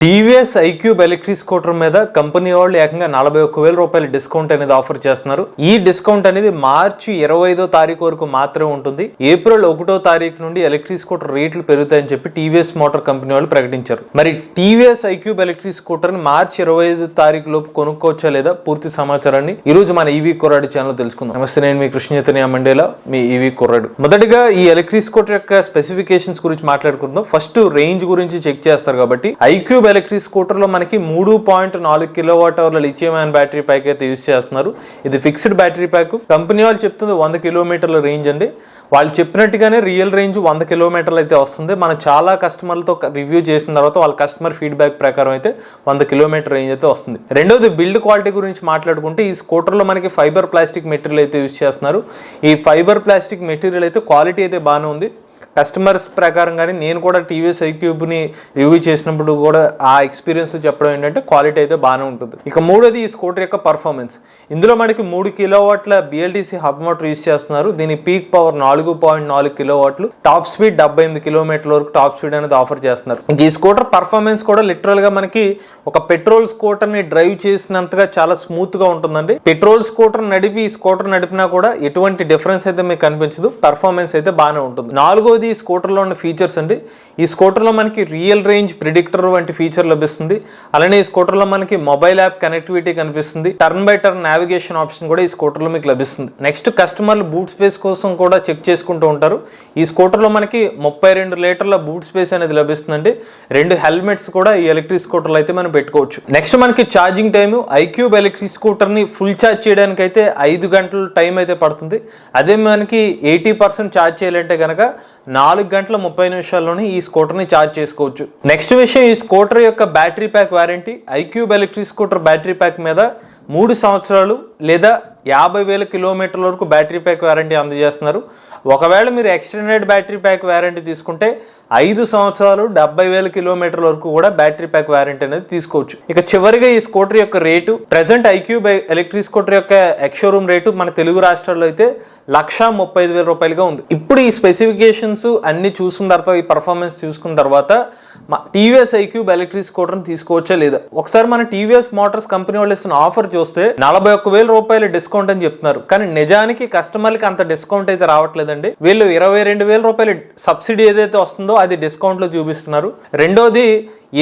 he TVS iQube electric scooter మీద company వాళ్ళు ఏకంగా నలభై ఒక్క వేల రూపాయల డిస్కౌంట్ అనేది ఆఫర్ చేస్తున్నారు. ఈ డిస్కౌంట్ అనేది మార్చి ఇరవై ఐదో తారీఖు వరకు మాత్రమే ఉంటుంది. ఏప్రిల్ ఒకటో తారీఖు నుండి ఎలక్ట్రిక్ స్కూటర్ రేట్లు పెరుగుతాయని చెప్పి టీవీఎస్ మోటార్ కంపెనీ వాళ్ళు ప్రకటించారు. మరి టీవీఎస్ ఐక్యూబ్ ఎలక్ట్రిక్ స్కూటర్ని మార్చి ఇరవై ఐదు తారీఖు లోపు కొనుక్కోవచ్చా లేదా పూర్తి సమాచారాన్ని ఈ రోజు మన ఈవీ కుర్రాడు ఛానల్ తెలుసుకుందాం. నమస్తే నేను మీ కృష్ణ చైతన్య మండేలా మీ ఈవీ కుర్రాడు. మొదటిగా ఈ ఎలక్ట్రిక్ స్కూటర్ యొక్క స్పెసిఫికేషన్స్ గురించి మాట్లాడుకుందాం. ఫస్ట్ రేంజ్ గురించి చెక్ చేస్తారు కాబట్టి ఐక్యూబ్ ఎలక్ట్రిక్ స్కూటర్లో మనకి మూడు పాయింట్ నాలుగు కిలో వాట్ అవర్ల లిథియం అయన్ బ్యాటరీ ప్యాక్ అయితే యూస్ చేస్తున్నారు. ఇది ఫిక్స్డ్ బ్యాటరీ ప్యాక్ కంపెనీ వాళ్ళు చెప్తుంది వంద కిలోమీటర్ల రేంజ్ అండి. వాళ్ళు చెప్పినట్టుగానే రియల్ రేంజ్ వంద కిలోమీటర్లు అయితే వస్తుంది. మనం చాలా కస్టమర్లతో రివ్యూ చేసిన తర్వాత వాళ్ళ కస్టమర్ ఫీడ్బ్యాక్ ప్రకారం అయితే వంద కిలోమీటర్ రేంజ్ అయితే వస్తుంది. రెండోది బిల్డ్ క్వాలిటీ గురించి మాట్లాడుకుంటే ఈ స్కూటర్లో మనకి ఫైబర్ ప్లాస్టిక్ మెటీరియల్ అయితే యూస్ చేస్తున్నారు. ఈ ఫైబర్ ప్లాస్టిక్ మెటీరియల్ అయితే క్వాలిటీ అయితే బాగానే ఉంది. కస్టమర్స్ ప్రకారం కానీ నేను కూడా టీవీఎస్ ఐక్యూబ్ని రివ్యూ చేసినప్పుడు కూడా ఆ ఎక్స్పీరియన్స్ చెప్పడం ఏంటంటే క్వాలిటీ అయితే బాగానే ఉంటుంది. ఇక మూడోది ఈ స్కూటర్ యొక్క పర్ఫార్మెన్స్. ఇందులో మనకి మూడు కిలో వాట్ల బిఎల్టీసీ హబ్ మోటర్ యూజ్ చేస్తున్నారు. దీని పీక్ పవర్ నాలుగు పాయింట్ నాలుగు కిలో వాట్లు టాప్ స్పీడ్ డెబ్బై ఎనిమిది కిలోమీటర్ల వరకు టాప్ స్పీడ్ అనేది ఆఫర్ చేస్తున్నారు. ఇంక ఈ స్కూటర్ పర్ఫార్మెన్స్ కూడా లిటరల్గా మనకి ఒక పెట్రోల్ స్కూటర్ని డ్రైవ్ చేసినంతగా చాలా స్మూత్గా ఉంటుందండి. పెట్రోల్ స్కూటర్ నడిపి ఈ స్కూటర్ నడిపినా కూడా ఎటువంటి డిఫరెన్స్ అయితే మీకు కనిపించదు. పర్ఫార్మెన్స్ అయితే బాగానే ఉంటుంది. నాలుగోది ఈ స్కూటర్లో ఉన్న ఫీచర్స్ అండి. ఈ స్కూటర్లో మనకి రియల్ రేంజ్ ప్రిడిక్టర్ వంటి ఫీచర్ లభిస్తుంది. అలానే ఈ స్కూటర్లో మనకి మొబైల్ యాప్ కనెక్టివిటీ కనిపిస్తుంది. Turn by turn navigation option కూడా ఈ స్కూటర్లో మీకు లభిస్తుంది. నెక్స్ట్ కస్టమర్లు బూట్ స్పేస్ కోసం కూడా చెక్ చేసుకుంటూ ఉంటారు. ఈ స్కూటర్లో మనకి ముప్పై రెండు లీటర్ల బూట్ స్పేస్ అనేది లభిస్తుందండి. రెండు హెల్మెట్స్ కూడా ఈ ఎలక్ట్రిక్ స్కూటర్లు అయితే మనం పెట్టుకోవచ్చు. నెక్స్ట్ మనకి ఛార్జింగ్ టైము ఐక్యూబ్ ఎలక్ట్రిక్ స్కూటర్ని ఫుల్ ఛార్జ్ చేయడానికి అయితే ఐదు గంటల టైం అయితే పడుతుంది. అదే మనకి ఎయిటీ పర్సెంట్ ఛార్జ్ చేయాలంటే కనుక నాలుగు గంటల ముప్పై నిమిషాల్లోనే ఈ స్కూటర్ని ఛార్జ్ చేసుకోవచ్చు. నెక్స్ట్ విషయం ఈ స్కూటర్ యొక్క battery pack warranty. IQube electric scooter battery pack మీద మూడు సంవత్సరాలు లేదా యాభై వేల కిలోమీటర్ల వరకు బ్యాటరీ ప్యాక్ వారంటీ అందజేస్తున్నారు. ఒకవేళ మీరు ఎక్స్టెండెడ్ బ్యాటరీ ప్యాక్ వారంటీ తీసుకుంటే ఐదు సంవత్సరాలు డెబ్బై వేల కిలోమీటర్ల వరకు కూడా బ్యాటరీ ప్యాక్ వారంటీ అనేది తీసుకోవచ్చు. ఇక చివరిగా ఈ స్కూటర్ యొక్క rate present iQube electric scooter యొక్క ఎక్షోరూమ్ రేటు మన తెలుగు రాష్ట్రాల్లో అయితే లక్ష ముప్పై ఐదు వేల రూపాయలుగా ఉంది. ఇప్పుడు ఈ స్పెసిఫికేషన్స్ అన్ని చూసిన తర్వాత ఈ పర్ఫార్మెన్స్ చూసుకున్న తర్వాత టీవీఎస్ ఐక్యూబ్ ఎలక్ట్రిక్ స్కూటర్ని తీసుకోవచ్చా లేదా? ఒకసారి మన టీవీఎస్ మోటార్స్ కంపెనీ వాళ్ళు ఇస్తున్న ఆఫర్ చూస్తే నలభై ఒక్క వేల రూపాయల డిస్కౌంట్ అని చెప్తున్నారు. కానీ నిజానికి కస్టమర్లకి అంత డిస్కౌంట్ అయితే రావట్లేదండి. వీళ్ళు ఇరవై రెండు వేల రూపాయల సబ్సిడీ ఏదైతే వస్తుందో అది డిస్కౌంట్లో చూపిస్తున్నారు. రెండోది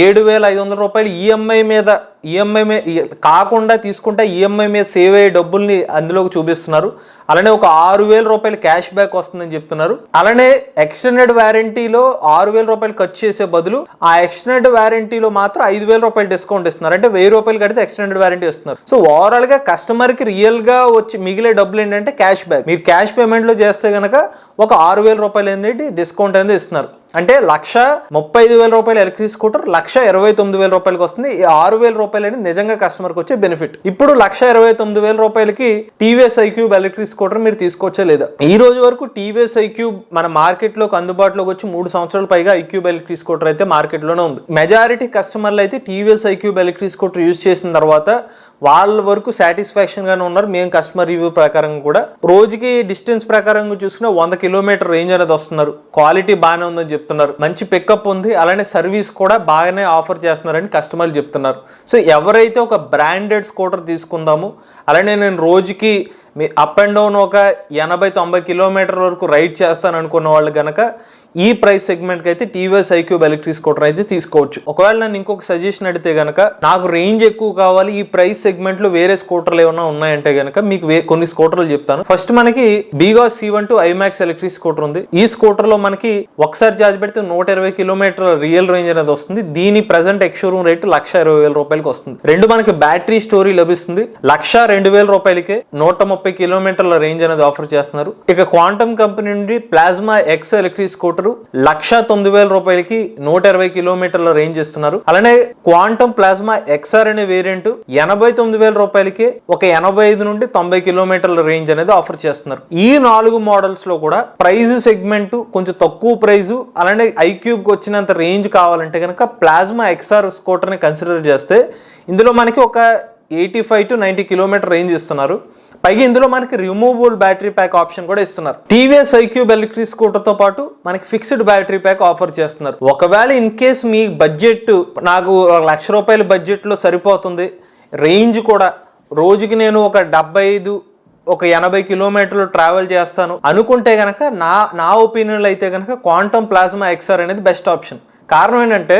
ఏడు వేల ఐదు వందల రూపాయలు ఈఎంఐ మీద ఈఎంఐ మీద కాకుండా తీసుకుంటే ఈఎంఐ మీద సేవ్ అయ్యే డబ్బుల్ని అందులోకి చూపిస్తున్నారు. అలానే ఒక ఆరు వేల రూపాయలు క్యాష్ బ్యాక్ వస్తుందని చెప్తున్నారు. అలానే ఎక్స్టెండెడ్ వారంటీలో ఆరు వేల రూపాయలు ఖర్చు చేసే బదులు ఆ ఎక్స్టెండెడ్ వారంటీలో మాత్రం ఐదు వేల రూపాయలు డిస్కౌంట్ ఇస్తున్నారు. అంటే వెయ్యి రూపాయలు కడితే ఎక్స్టెండెడ్ వారంటీ ఇస్తున్నారు. సో ఓవరాల్గా కస్టమర్కి రియల్గా వచ్చి మిగిలే డబ్బులు ఏంటంటే క్యాష్ బ్యాక్. మీరు క్యాష్ పేమెంట్లో చేస్తే కనుక ఒక ఆరు వేల రూపాయలు ఏంటంటే డిస్కౌంట్ అనేది ఇస్తున్నారు. అంటే లక్ష ముప్పై ఐదు వేల రూపాయల ఎలక్ట్రిక్ స్కూటర్ లక్ష ఇరవై తొమ్మిది వేల రూపాయలకి వస్తుంది. ఈ ఆరు వేల రూపాయలు అనేది నిజంగా కస్టమర్కి వచ్చే బెనిఫిట్ ఇప్పుడు లక్ష ఇరవై తొమ్మిది వేల రూపాయలకి టీవీఎస్ ఐక్యూబ్ ఎలక్ట్రిక్ స్కూటర్ మీరు తీసుకోవచ్చే లేదా? ఈ రోజు వరకు టీవీఎస్ ఐక్యూబ్ మన మార్కెట్లోకి అందుబాటులోకి వచ్చి మూడు సంవత్సరాల పైగా ఐక్యూబ్ ఎలక్ట్రిక్ స్కూటర్ అయితే మార్కెట్లోనే ఉంది. మెజారిటీ కస్టమర్లు అయితే TVS iQube electric scooter use చేసిన తర్వాత వాళ్ళ వరకు సాటిస్ఫాక్షన్ గానే ఉన్నారు. మేము కస్టమర్ రివ్యూ ప్రకారం కూడా. రోజుకి డిస్టెన్స్ ప్రకారం చూసుకున్న వంద కిలోమీటర్ రేంజ్ అనేది వస్తున్నారు. క్వాలిటీ బాగానే ఉందని చెప్తున్నారు. మంచి పికప్ ఉంది. అలానే సర్వీస్ కూడా బాగానే ఆఫర్ చేస్తున్నారని కస్టమర్లు చెప్తున్నారు. సో ఎవరైతే ఒక బ్రాండెడ్ స్కూటర్ తీసుకుందాము అలానే నేను రోజుకి మీ అప్ అండ్ డౌన్ ఒక ఎనభై తొంభై కిలోమీటర్ వరకు రైడ్ చేస్తాను అనుకున్న వాళ్ళు కనుక ఈ ప్రైస్ సెగ్మెంట్కి అయితే టీవీఎస్ ఐక్యూబ్ ఎలక్ట్రిక్ స్కూటర్ అయితే తీసుకోవచ్చు. ఒకవేళ నన్ను ఇంకొక సజెషన్ అడిగితే గనక నాకు రేంజ్ ఎక్కువ కావాలి ఈ ప్రైస్ సెగ్మెంట్లో వేరే స్కూటర్లు ఏమైనా ఉన్నాయంటే గనక మీకు వే- కొన్ని స్కూటర్లు చెప్తాను. ఫస్ట్ మనకి BGauss C one two i max electric scooter ఉంది. ఈ స్కూటర్లో మనకి ఒకసారి ఛార్జ్ పెడితే నూట ఇరవై కిలోమీటర్ రియల్ రేంజ్ అనేది వస్తుంది. దీని ప్రజెంట్ ఎక్స్షోరూమ్ రేట్ లక్ష ఇరవై వేల రూపాయలకి వస్తుంది. రెండు మనకి బ్యాటరీ స్టోరీ లభిస్తుంది. లక్ష రెండు వేల రూపాయలకే నూట ముప్పై కిలోమీటర్ల రేంజ్ అనేది ఆఫర్ చేస్తున్నారు. ఇక క్వాంటమ్ కంపెనీ నుండి Plasma X electric scooter lakh తొమ్మిది వేల రూపాయలకి నూట ఇరవై కిలోమీటర్ల రేంజ్ ఇస్తున్నారు. అలానే క్వాంటమ్ ప్లాస్మా ఎక్స్ఆర్ అనే వేరియంట్ ఎనభై తొమ్మిది వేల రూపాయలకి ఒక ఎనభై ఐదు నుండి తొంభై కిలోమీటర్ల రేంజ్ అనేది ఆఫర్ చేస్తున్నారు. ఈ నాలుగు మోడల్స్లో కూడా ప్రైజ్ సెగ్మెంట్ కొంచెం తక్కువ ప్రైజ్ అలానే ఐక్యూబ్కి వచ్చినంత రేంజ్ కావాలంటే కనుక ప్లాస్మా ఎక్స్ఆర్ స్కూటర్ని కన్సిడర్ చేస్తే ఇందులో మనకి ఒక eighty five to ninety kilometre range ఇస్తున్నారు. పైగా ఇందులో మనకి రిమూవబుల్ బ్యాటరీ ప్యాక్ ఆప్షన్ కూడా ఇస్తున్నారు. టీవీఎస్ ఐక్యూబ్ ఎలక్ట్రిక్ స్కూటర్తో పాటు మనకి ఫిక్స్డ్ బ్యాటరీ ప్యాక్ ఆఫర్ చేస్తున్నారు. ఒకవేళ ఇన్ కేస్ మీ బడ్జెట్ నాకు ఒక లక్ష రూపాయల బడ్జెట్లో సరిపోతుంది రేంజ్ కూడా రోజుకి నేను ఒక డెబ్బై ఐదు ఒక ఎనభై కిలోమీటర్లు ట్రావెల్ చేస్తాను. అనుకుంటే కనుక నా నా ఒపీనియన్లో అయితే కనుక క్వాంటమ్ ప్లాస్మా ఎక్స్ఆర్ అనేది బెస్ట్ ఆప్షన్ కారణం ఏంటంటే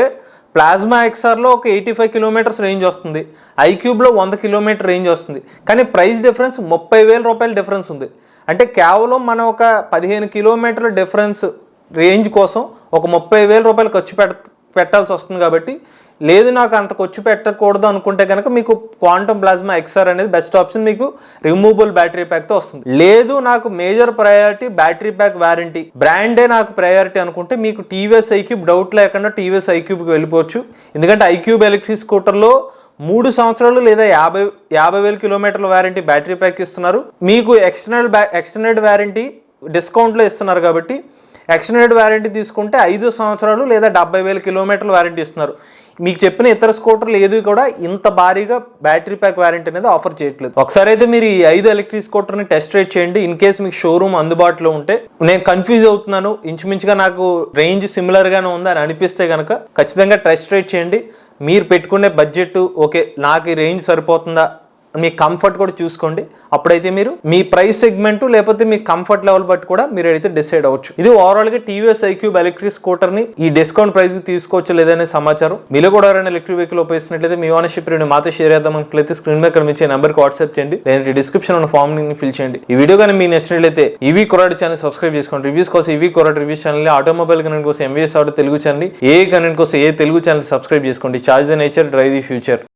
ప్లాజ్మా ఎక్స్ఆర్లో ఒక ఎయిటీ ఫైవ్ కిలోమీటర్స్ రేంజ్ వస్తుంది. ఐక్యూబ్లో వంద కిలోమీటర్ రేంజ్ వస్తుంది. కానీ ప్రైస్ డిఫరెన్స్ ముప్పై వేల రూపాయల డిఫరెన్స్ ఉంది. అంటే కేవలం మనం ఒక పదిహేను కిలోమీటర్ల డిఫరెన్స్ రేంజ్ కోసం ఒక ముప్పై వేల రూపాయలు ఖర్చు పెట్టాల్సి వస్తుంది కాబట్టి లేదు నాకు అంత ఖర్చు పెట్టకూడదు అనుకుంటే కనుక మీకు క్వాంటమ్ ప్లాస్మా ఎక్స్ఆర్ అనేది బెస్ట్ ఆప్షన్ మీకు రిమూవబుల్ బ్యాటరీ ప్యాక్తో వస్తుంది. లేదు నాకు major priority battery pack warranty బ్రాండే నాకు ప్రయారిటీ అనుకుంటే మీకు టీవీఎస్ ఐక్యూబ్ డౌట్ లేకుండా టీవీఎస్ ఐక్యూబ్కి వెళ్ళిపోవచ్చు. ఎందుకంటే ఐక్యూబ్ ఎలక్ట్రిక్ స్కూటర్లో మూడు సంవత్సరాలు లేదా యాభై యాభై వేల కిలోమీటర్ల వారంటీ బ్యాటరీ ప్యాక్ ఇస్తున్నారు. మీకు ఎక్స్టర్నల్ బ్యా ఎక్స్టెండెడ్ వారంటీ డిస్కౌంట్లో ఇస్తున్నారు కాబట్టి ఎక్స్టెండెడ్ వారంటీ తీసుకుంటే ఐదు సంవత్సరాలు లేదా డెబ్బై వేల కిలోమీటర్ల వారంటీ ఇస్తున్నారు. మీకు చెప్పిన ఇతర స్కూటర్లు ఏది కూడా ఇంత భారీగా బ్యాటరీ ప్యాక్ వారంటీ అనేది ఆఫర్ చేయట్లేదు. ఒకసారి అయితే మీరు ఈ ఐదు ఎలక్ట్రిక్ స్కూటర్ని టెస్ట్ రైడ్ చేయండి. ఇన్ కేస్ మీకు షోరూమ్ అందుబాటులో ఉంటే. నేను కన్ఫ్యూజ్ అవుతున్నాను. ఇంచుమించుగా నాకు రేంజ్ సిమిలర్గానే ఉంది అని అనిపిస్తే కనుక ఖచ్చితంగా టెస్ట్ రైడ్ చేయండి. మీరు పెట్టుకునే బడ్జెట్ ఓకే నాకు ఈ రేంజ్ సరిపోతుందా? మీ కంఫర్ట్ కూడా చూసుకోండి. అప్పుడైతే మీరు మీ ప్రైస్ సెగ్మెంట్ లేకపోతే మీ కంఫర్ట్ లెవెల్ బట్టి కూడా మీరు అయితే డిసైడ్ అవ్వచ్చు. ఇది ఓవరాల్గా టీవీఎస్ ఐక్యూబ్ ఎలక్ట్రిక్ స్కూటర్ని ఈ డిస్కౌంట్ ప్రైస్ తీసుకోవచ్చు లేదనే సమాచారం. మీలో కూడా ఎవరైనా ఎలక్ట్రిక్ వెహికల్ ఉపయోగిస్తున్నట్లయితే మీ ఓనర్షిప్ రేణు మాతో షేర్ చేద్దాం స్క్రీన్ మీద కనిపించే నెంబర్కి వాట్సాప్ చేయండి. లేదంటే డిస్క్రిప్షన్ ఉన్న ఫామ్ని ఫిల్ చేయండి. ఈ వీడియో కానీ మీకు నచ్చినట్లయితే ఈవీ కొరాడ్ ఛానల్ సబ్స్క్రైబ్ చేసుకోండి. రివ్యూస్ కోసం ఈవీ కొరాడ్ రివ్యూస్ ఛానల్ ఆటోమొబైల్ కనెంట్ కోసం ఎంవీఎస్ ఆటో తెలుగు ఛానల్ ఏ కనెంట్ కోసం ఏ తెలుగు ఛానల్ సబ్స్క్రైబ్ చేసుకోండి. Charge the nature drive the future